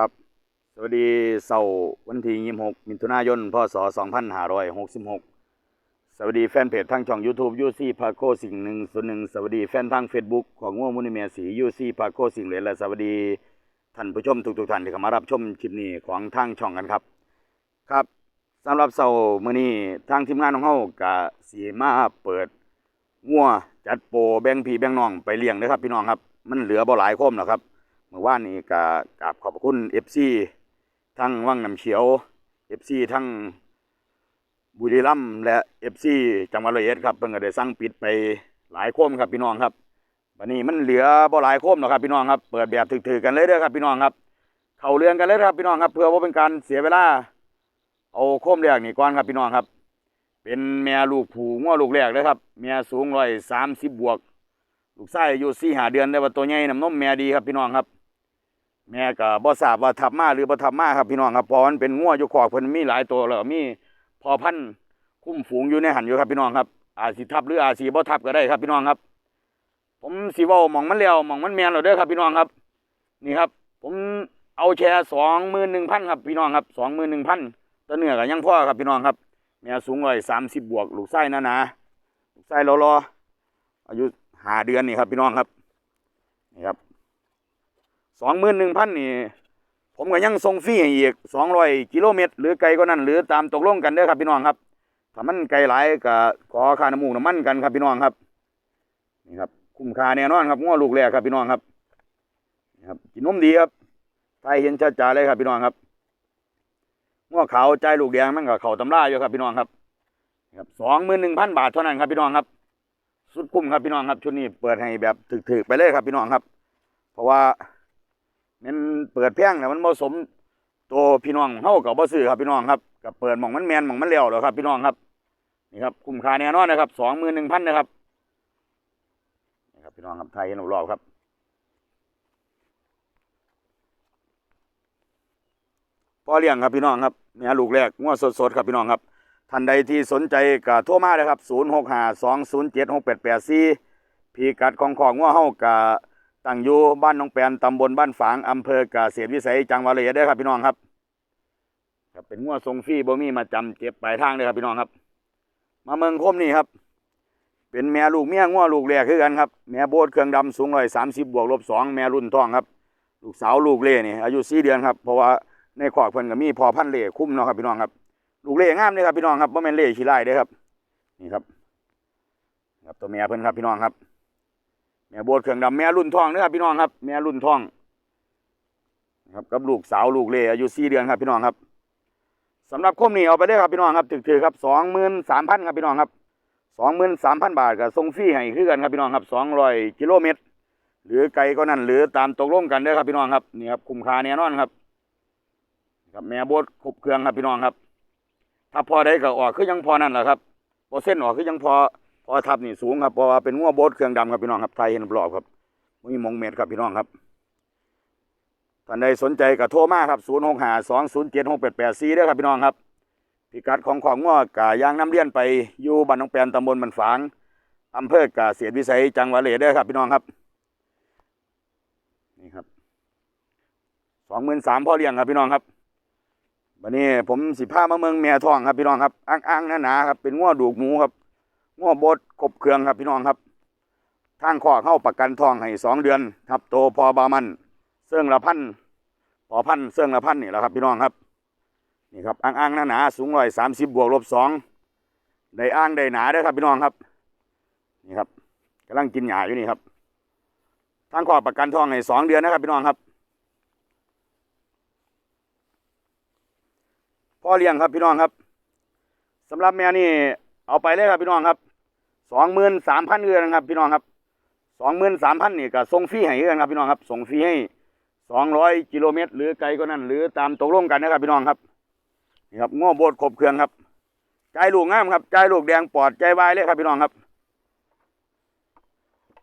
ครับ สวัสดีเสาร์วันที่26มิถุนายน พศ2566สวัสดีแฟนเพจทางช่อง YouTube ยูซี่พาโคสิ่งหนึ่งส่วนหนึ่งสวัสดีแฟนทาง Facebook ของง่วงมุนิเมียสียูซี่พาโคสิ่งเหลนและสวัสดีท่านผู้ชมทุกๆท่านที่เข้ามารับชมคลิปนี้ของทางช่องกันครับ ครับสำหรับเสาร์มื้อนี้ทางทีมงานของเฮาก็สิมาเปิดงัวจัดโปรแบ่งพี่แบ่งน้องไปเลี้ยงเด้อครับพี่น้องครับ มันเหลือบ่หลายคมหรอกครับ มื่อวานนี้ก็กราบขอบพระคุณ FC ทั้งวังน้ำเขียว FC ทั้งบุรีรัมย์และ FC จังหวัดร้อยเอ็ดครับเพิ่นก็ได้สั่งปิดไปหลายโค้มครับพี่น้องครับวันนี้มันเหลือบ่หลายโค้มหรอกครับพี่น้องครับเปิดแบบถือๆกันเลยเด้อครับพี่น้องครับ เข้าเรื่องกันเลยครับพี่น้องครับ เพื่อว่าเป็นการเสียเวลาเอาโค้มแรกนี่ก่อนครับพี่น้องครับ เป็นแม่ลูกผูงัวลูกแรกเลยครับแม่สูงร้อยสามสิบบวก ลูกชายอายุสี่หาเดือนได้ว่าตัวใหญ่น้ำนมแม่ดีครับพี่น้องครับ แม่ก็บ่ทราบว่าทับมาหรือบ่ทับมาครับพี่น้องครับเพอมันเป็นงัวอยู่ขอกเพิ่นมีหลายตัวแล้วมีพอพันคุ้มฝูงอยู่ในหันอยู่ครับพี่น้องครับ อาสิทับหรืออาสิบ่ทับก็ได้ครับพี่น้องครับ ผมสิเว้าหมองมันแล้วหมองมันแม่นแล้วเด้อครับพี่น้องครับ นี่ครับ ผมเอาแชร์สองหมื่นหนึ่งพันครับพี่น้องครับสองหมื่นหนึ่งพันตัวเนื้อก็ยังพ่อครับพี่น้องครับแม่สูงร้อยสามสิบบวกลูกไส้หนาๆลูกไส้รอๆอายุหาเดือนนี่ครับพี่น้องครับนี่ครับ สองหมื่นหนึ่งพันนี่ ผมก็ยังส่งฟรีให้อีกสองร้อยกิโลเมตร หรือไกลก็นั่นหรือตามตกลงกันเด้อครับพี่น้องครับถ้ามันไกลหลายก็ขอค่าน้ำมูกน้ำมันกันครับพี่น้องครับนี่ครับคุ้มค่าแน่นอนครับง้อลูกแรกครับพี่น้องครับนี่ครับกินนมดีครับไทยเห็นชัดจ๋าเลยครับพี่น้องครับง้อขาวใจลูกแดงมันก็เข่าตำราอยู่ครับพี่น้องครับนี่ครับสองหมื่นหนึ่งพันบาทเท่านั้นครับพี่น้องครับ สุดคุ้มครับพี่น้องครับชุดนี้เปิดให้แบบถึกๆไปเลยครับพี่น้องครับ เพราะว่า มันเปิดแพงแล้วมันผสมตัวพี่น้องเฮากับบ่ซื้อครับพี่น้องครับกับเปิดหม่องมันแมนหม่องมันแล้วแล้วครับ พี่น้องครับนี่ครับคุ้มค่าแน่นอนนะครับสองหมื่นหนึ่งพันนะครับนี่ครับพี่น้องครับไทยเห็นรอบครับพ่อเลี้ยงครับพี่น้องครับเนี่ยลูกแรกงวดสดๆครับพี่น้องครับท่านใดที่สนใจก็โทรมาเลยครับศูนย์หกห้าสองศูนย์เจ็ดหกแปดแปดสี่พีกัดของของงัวเฮากับ ตั้งอยู่บ้านหนองแปนตำบลบ้านฝางอำเภอกเกษตรวิสัยจังหวัดเลยเด้ครับพี่น้องครับครับเป็นงัวทรงฟรีบ่มีมาจำเจ็บปลายทางเด้ครับพี่น้องครับ มาเมืองคมนี่ครับ เป็นแม่ลูกเมียงัวลูกแรกคือกันครับแม่โบดเครื่องดำสูงร้อยสามสิบบวกลบสองแม่รุ่นทองครับ ลูกสาวลูกเล่นี่อายุสี่เดือนครับเพราะว่าในขอกเพิ่นก็มีพอพันเล่คุ้มเนาะครับพี่น้องครับ ลูกเล่งามเลยครับพี่น้องครับบ่แม่นเล่ขี้ไล่เด้ครับ นี่ครับครับตัวแม่เพิ่นครับพี่น้องครับ ม่โบดเครื่องดำแม่รุ่นทองนะครับพี่น้องครับ แม่รุ่นทองนะครับกับลูกสาวลูกเล่อายุสี่เดือนครับพี่น้องครับสำหรับคมนี้เอาไปได้ครับพี่น้องครับถือๆครับสองหมื่นสามพันครับพี่น้องครับสองหมื่นสามพันบาทกับส่งฟรีให้คือกันครับพี่น้องครับสองร้อยกิโลเมตร หรือไกลก็นั่นหรือตามตกลงกันเด้ครับพี่น้องครับนี่ครับคุ้มค่าแน่นอนครับ ครับแม่โบดครบเครื่องครับพี่น้องครับ ถ้าพอได้ก็ออกคือยังพอนั่นแหละครับพอเส้นออกคือยังพอ พอทับนี่สูงครับเพราะว่าเป็นงัวโบดเครื่องดำครับพี่น้องครับไทยเห็นรอบครับมีมงเม็ดครับพี่น้องครับท่านใดสนใจก็โทรมาครับศูนย์หกห้าสองศูนย์เจ็ดหกแปดแปดสี่ด้วยครับพี่น้องครับพิกัดของของงัวกะยางน้ำเลี้ยนไปอยู่บ้านหนองแปนตำบลบันฝางอำเภอกาเสียดวิสัยจังหวัดเลยด้อครับพี่น้องครับนี่ครับสองหมื่นสามพ่อเลี้ยงครับพี่น้องครับวันนี้ผมสิพามาเมืองแม่ทองครับพี่น้องครับอ้างๆหนาๆครับเป็นงัวดูกหมูครับ ง้อบดกบเครื่องครับพี่น้องครับ ทางข้อเข้าประกันทองให้สองเดือนครับโตพอบามันเสื่องละพันพอพันเสื่องละพันนี่แหละครับพี่น้องครับนี่ครับอ่างอ่างหนาหนาๆสูงร้อยสามสิบบวกลบสองได้อ่างได้หนาเด้ครับพี่น้องครับนี่ครับกำลังกินหญ้าอยู่นี่ครับทางข้อประกันทองให้สองเดือนนะครับพี่น้องครับพ่อเลี้ยงครับพี่น้องครับสำหรับแม่นี่ เอาไปเลยครับพี่น้องครับสองหมื่นสามพันเอือนครับพี่น้องครับสองหมื่นสามพันนี่ก็ส่งฟรีให้เอือนครับพี่น้องครับส่งฟรีให้สองร้อยกิโลเมตร หรือไกลก็นั่นหรือตามตกลงกันนะครับพี่น้องครับนี่ครับง้อโบดครบเครื่องครับใจลูกงามครับใจลูกแดงปอดใจวายเลยครับพี่น้องครับ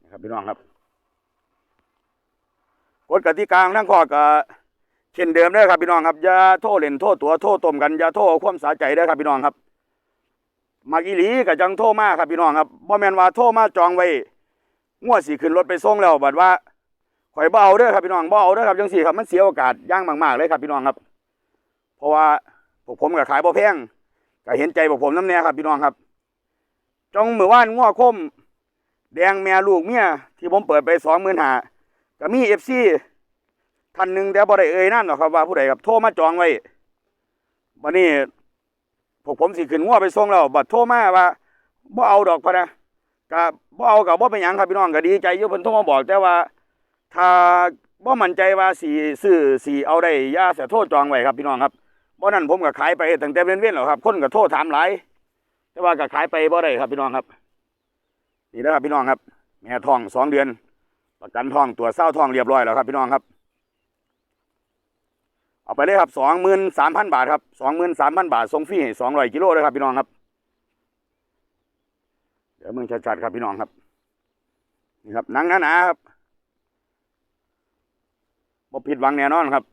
นี่ครับพี่น้องครับกฎกติกางทั้งข้อก็เช่นเดิมเด้ครับพี่น้องครับอย่าโทษเล่นโทษตัวโทษต้มกันอย่าโทษเอาความสาใจเด้ครับพี่น้องครับ มักอีหลีกับจังโทรมาครับพี่น้องครับบ่แมนว่าโทรมาจองไว้งวดสิขึ้นรถไปส่งแล้วบัดว่าข่อยบ่เอาเด้อครับพี่น้องบ่เอาเด้อครับจังซี่ครับมันเสียโอกาสย่างมากๆเลยครับพี่น้องครับ เพราะว่าพวกผมก็ขายบ่แพงก็เห็นใจพวกผมน้ำแน่ครับพี่น้องครับจองมื้อวานง้อคม แดงแม่ลูกเมียที่ผมเปิดไป25,000ก็มี FC ท่านหนึ่งแต่บ่ได้เอ่ยนามหรอกครับว่าผู้ใดครับโทรมาจองไว้บัดนี้ พวกผมสิขึ้นง้อไปส่งแล้วบัดโทรมาว่าบ่เอาดอกพะนะก็บ่เอาก็บ่เป็นหยังครับพี่น้องก็ดีใจอยู่เพิ่นโทรมาบอกแต่ว่า ถ้าบ่มั่นใจว่าสีซื้อสีเอาได้ยาเสียโทษจองไว้ครับพี่น้องครับบ่นั้นผมก็ขายไปตั้งแต่เว้นๆแล้วครับ คนก็โทษถามหลายแต่ว่าก็ขายไปบ่ได้ครับพี่น้องครับนี่นะครับพี่น้องครับ แม่ท้องสองเดือน ประกันท้องตัวเศร้าท้องเรียบร้อยแล้วครับพี่น้องครับ เอาไปเลยครับสองหมื่นสามพันบาทครับสองหมื่นสามพันบาทส่งฟรีสองร้อยกิโลเลยครับพี่น้องครับ เดี๋ยวมึงชัดๆครับพี่น้องครับ นี่ครับหนังหนาๆครับบ่ผิดหวังแน่นอนครับ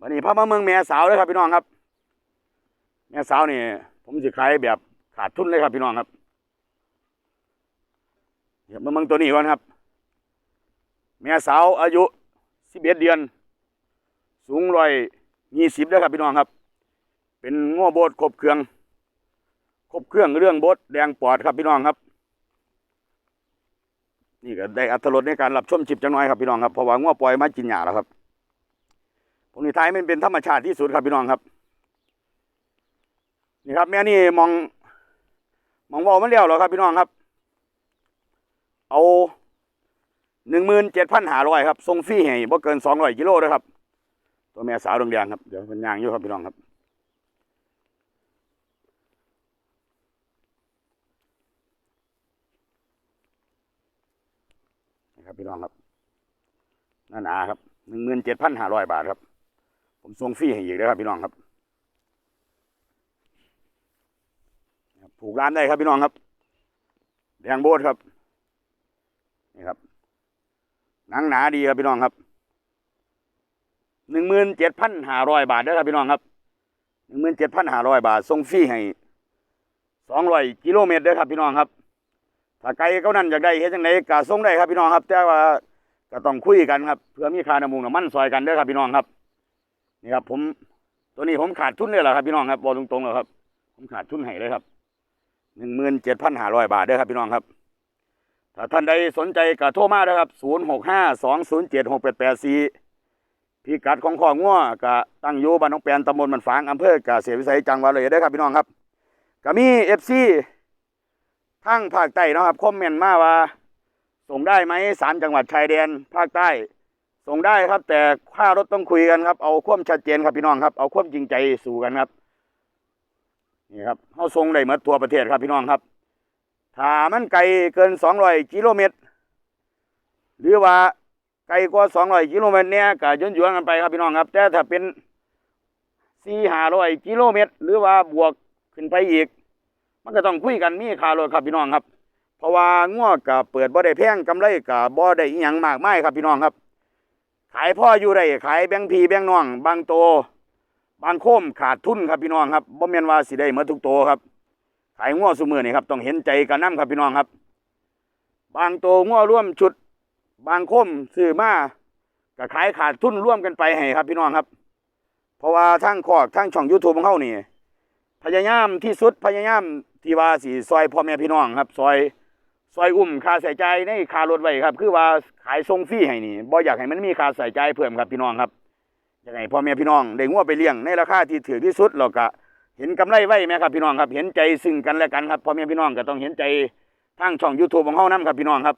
วันนี้พามาเมืองแม่สาวเลยครับพี่น้องครับ แม่สาวนี่ผมสิขายแบบขาดทุนเลยครับพี่น้องครับเดี๋ยวมาเมืองตัวนี้ก่อนครับ แม่สาวอายุสิบเอ็ดเดือน สูงร้อยยี่สิบเลยครับพี่น้องครับ เป็นง้อโบดครบเครื่อง ครบเครื่องเรื่องโบดแดงปอดครับพี่น้องครับ นี่ก็ได้อัตรสในการรับชมชิปจังน้อยครับพี่น้องครับเพราะว่างัวปล่อยมากินหญ้าแล้วครับผมนี่ท้ายมันเป็นธรรมชาติที่สุดครับพี่น้องครับ นี่ครับแม่นี่มองมองว่ามันเลี้ยวแล้วครับพี่น้องครับ เอาหนึ่งหมื่นเจ็ดพันหาร้อยครับส่งฟรีให้บ่เกินสองร้อยกิโลนะครับ ตัวแม่สาวดวงแดงครับ เดี๋ยวมันยางอยู่ครับพี่น้องครับ นะครับพี่น้องครับหน้าหนาครับหนึ่งหมื่นเจ็ดพันห้าร้อยบาทครับ ผมส่งฟรีให้อีกเลยครับพี่น้องครับนะครับผูกร้านได้ครับพี่น้องครับ แดงโบดครับ นี่ครับ หนังหนาดีครับพี่น้องครับ หนึ่งหมื่นเจ็ดพันห้าร้อยบาทเด้ครับพี่น้องครับหนึ่งหมื่นเจ็ดพันห้าร้อยบาทส่งฟรีให้สองร้อยกิโลเมตรเด้อครับพี่น้องครับ ถ้าไกลเขานั่นอยากได้เฮ็ดจังไดก็ส่งได้ครับพี่น้องครับ แต่ว่าก็ต้องคุยกันครับเพื่อมีค่าน้ำมูกน้ำมันซอยกันเด้อครับพี่น้องครับนี่ครับ ผมตัวนี้ผมขาดทุนเลยแหละครับพี่น้องครับบอกตรงๆเลยครับ ผมขาดทุนให้เลยครับหนึ่งหมื่นเจ็ดพันห้าร้อยบาทเด้อครับพี่น้องครับถ้าท่านใดสนใจก็โทรมาเด้อครับศูนย์หกห้าสองศูนย์เจ็ดหกแปดแปดสี่ พิกัดของข้องัวก็ตั้งอยู่บ้านหนองแปนตำบลมันฝางอำเภอกเกษตรวิสัยจังหวัดเลยเด้ครับพี่น้องครับก็มีเอฟซีทางภาคใต้นะครับคอมเมนต์มาว่า ส่งได้ไหมสามจังหวัดชายแดนภาคใต้ ส่งได้ครับ แต่ค่ารถต้องคุยกันครับ เอาความชัดเจนครับพี่น้องครับ เอาความจริงใจสู่กันครับนี่ครับเขาส่งได้หมดทั่วประเทศครับพี่น้องครับ ถ้ามันไกลเกินสองร้อยกิโลเมตร หรือว่า ไกลกว่าสองร้อยกิโลเมตรเนี่ยก็ย้อนยวนกันไปครับพี่น้องครับ แต่ถ้าเป็นสี่ห้าร้อยกิโลเมตร หรือว่าบวกขึ้นไปอีก มันก็ต้องคุยกันมีค่ารถครับพี่น้องครับ เพราะว่างัวกับเปิดบ่ได้แพงกำไรกับบ่ได้อีหยังมากมายครับพี่น้องครับ ขายพ่ออยู่ได้ขายแบงพีแบงน้อง บางโต บางโคมขาดทุนครับพี่น้องครับบ่แม่นว่าสิได้หมดทุกโตครับขายงัวซุมื้อนี่ครับต้องเห็นใจกันนํครับพี่น้องครับ บางโตงัวร่วมชุด บางคมซื้อมาก็ขายขาดทุนร่วมกันไปให้ครับพี่น้องครับ เพราะว่าทั้งคอกทั้งช่อง YouTube ของเฮานี่พยายามที่สุดพยายามที่ว่าสีซอยพ่อแม่พี่น้องครับ ซอยซอยอุ้มค่าใส่ใจในค่ารถไว้ครับ คือว่าขายส่งฟรีให้นี่บ่อยากให้มันมีค่าใส่ใจเพิ่มครับพี่น้องครับอยากให้พ่อแม่พี่น้องได้งัวไปเลี้ยงในราคาที่ถือที่สุดแล้วก็เห็นกำไรไว้ไหมครับพี่น้องครับ เห็นใจซึ่งกันและกันครับพ่อแม่พี่น้องก็ต้องเห็นใจทางช่อง YouTube ของเฮานํครับพี่น้องครับ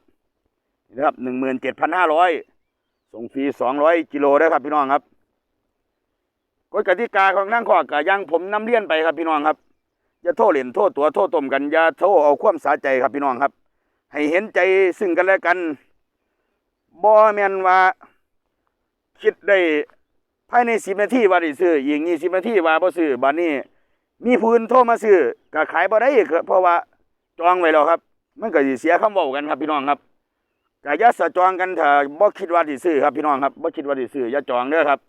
นะครับหนึ่งหมื่นเจ็ดพันห้าร้อยส่งฟรีสองร้อยกิโลได้ครับพี่น้องครับกฎกติกาของนั่งข้อกะยังผมนำเลียนไปครับพี่น้องครับอย่าโทษเหรียญโทษตัวโทษตมกันอย่าโทษเอาความสาใจครับพี่น้องครับ ให้เห็นใจซึ่งกันและกันบ่แมนว่าคิดได้ภายในสิบนาทีว่าได้ซื้ออีกยี่สิบนาทีว่าบ่ซื้อบัดนี้ มีผู้นโทรมาซื้อก็ขายบ่ได้เพราะว่าจองไว้แล้วครับ มันก็สิเสียคำเว้ากันครับพี่น้องครับ ก็ย่าสะจองกันเถ้าบ่คิดว่าสิซื้อครับพี่น้องครับบ่คิดว่าสิซื้ออย่าจองเด้อครับ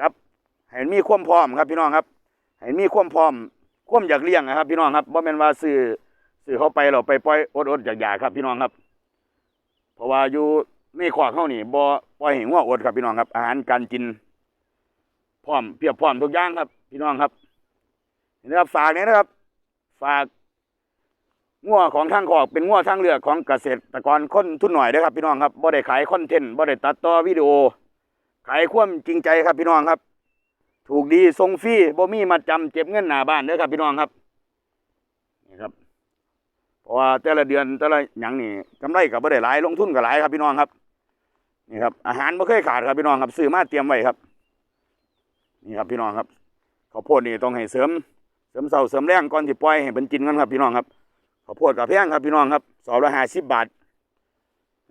ครับให้มีความพร้อมครับพี่น้องครับให้มีความพร้อมความอยากเลี้ยงนะครับ พี่น้องครับบ่แม่นว่าซื้อซื้อเขาไปเราไปปล่อยอดอดๆอยากๆครับ พี่น้องครับ เพราะว่าอยู่ในขวากเฮานี่บ่ปล่อยให้งัวอดครับพี่น้องครับ อาหารการกิน พร้อมเพียบพร้อมทุกอย่างครับ พี่น้องครับนี่นะครับฝากนี้นะครับ ฝาก งัวของทางขอกเป็นงัวทางเลือกของเกษตรกรคนทุนหน่อยนะครับพี่น้องครับบ่ได้ขายคอนเทนต์บ่ได้ตัดต่อวิดีโอ ขายความจริงใจครับพี่น้องครับ ถูกดีส่งฟรีบ่มีมาจำเก็บเงินหน้าบ้านเด้อครับพี่น้องครับนี่ครับเพราะว่าแต่ละเดือนแต่ละหยังนี่กำไรก็บ่ได้หลายลงทุนก็หลายครับพี่น้องครับนี่ครับอาหารบ่เคยขาดครับพี่น้องครับซื้อมาเตรียมไว้ครับ นี่ครับพี่น้องครับข้าวโพดนี่ต้องให้เสริมเสริมเสาเสริมแรงก่อนที่ปล่อยให้เป็นกินกันครับพี่น้องครับ ข้าวโพดกับแพงครับพี่น้องครับสอบละห้าสิบบาท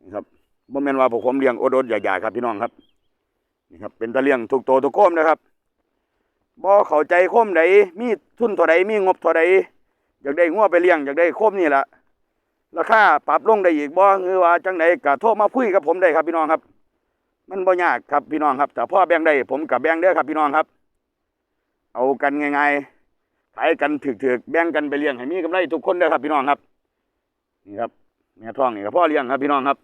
นี่ครับบ่แม่นว่าพวกผมเลี้ยงโอดดๆอยากๆครับพี่น้องครับนี่ครับ เป็นตะเลี้ยงทุกโตทุกโคมนะครับบ่เข้าใจโคมใดมีทุนเท่าใดมีงบเท่าใดอยากได้งัวไปเลี้ยงอยากได้โคมนี่แหละราคาปรับลงได้อีกบ่คือว่าจังไดก็โทรมาคุยกับผมได้ครับพี่น้องครับ มันบ่ยากครับพี่น้องครับแต่พ่อแบ่งได้ผมกับแบ่งเด้อครับพี่น้องครับ เอากันง่ายๆ ขายกันถึกๆแบ่งกันไปเลี้ยงให้มีกำไรทุกคนเด้อครับพี่น้องครับนี่ครับแม่ท้องนี่ก็พ่อเลี้ยงครับพี่น้องครับ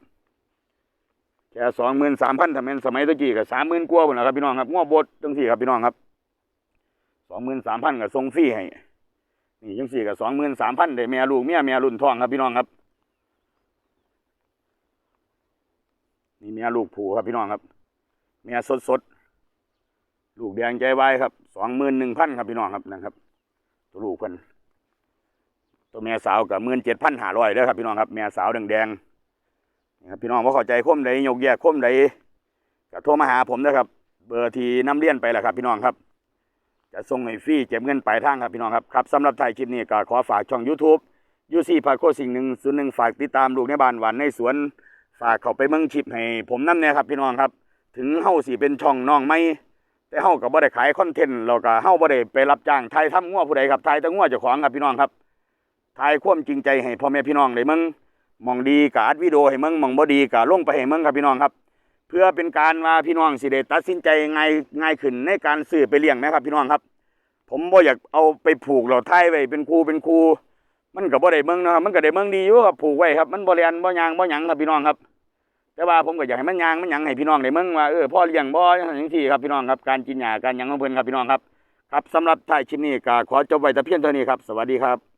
แค่สองหมื่นสามพันถ้าเป็นสมัยตะกี้ก็สามหมื่นกว่าหมดแล้วครับพี่น้องครับง้อบดจังสี่ครับพี่น้องครับสองหมื่นสามพันก็ส่งฟรีให้นี่จังสี่ก็สองหมื่นสามพันได้แม่ลูกเมียแม่รุ่นท้องครับพี่น้องครับนี่เมียลูกผูครับพี่น้องครับเมียสดสดลูกแดงใจไว้ครับสองหมื่นหนึ่งพันครับพี่น้องครับนะครับ ตัวลูกเพิ่นตัวเมียสาวกับหมื่นเจ็ดพันห้าร้อยเด้อครับพี่น้องครับเมียสาวแดงๆนี่ครับพี่น้องว่าเข้าใจคมใดยกแยกคมใดก็โทรมาหาผมนะครับ เบอร์ที่น้ำเลี้ยนไปแหละครับ พี่น้องครับจะส่งให้ฟรีเก็บเงินปลายทางครับพี่น้องครับครับสำหรับถ่ายคลิปนี้ก็ขอฝากช่อง YouTube ยูซี่พาโคสิ่งหนึ่งศูนย์หนึ่งฝากติดตามลูกในบ้านหวานในสวนฝากเขาไปเมืองชิปให้ผมนั่นเนี่ยครับพี่น้องครับ ถึงเฮาสิเป็นช่องน้องไม่ แต่เฮาก็บ่ได้ขายคอนเทนต์แล้วก็เฮาบ่ได้ไปรับจ้างถ่ายทำงัวผู้ใดครับถ่ายแต่งัวเจ้าของครับพี่น้องครับถ่ายความจริงใจให้พ่อแม่พี่น้องได้มืองมองดีก็อัดวิดีโอให้มืองมองบ่ดีก็ลงไปให้มืองครับพี่น้องครับ เพื่อเป็นการว่าพี่น้องสิได้ตัดสินใจง่ายง่ายขึ้นในการซื้อไปเลี้ยงนะครับ พี่น้องครับ ผมบ่อยากเอาไปผูกเราถ่ายไว้เป็นครูเป็นครูมันก็บ่ได้เมืองนะครับมันก็ได้เมืองดีอยู่ครับผูกไว้ครับ มันบ่เรียนบ่ยางบ่หยังครับพี่น้องครับ แต่ว่าผมก็อยากให้มันยางมันยังให้พี่น้องได้เมืองว่าเออพ่อเลี้ยงบ่อย่างที่ครับพี่น้องครับการกินหญ้าการยังของเพิ่นครับพี่น้องครับ ครับสำหรับท้ายคลิปนี้ก็ขอจบไว้แต่เพียงเท่านี้ครับ สวัสดีครับ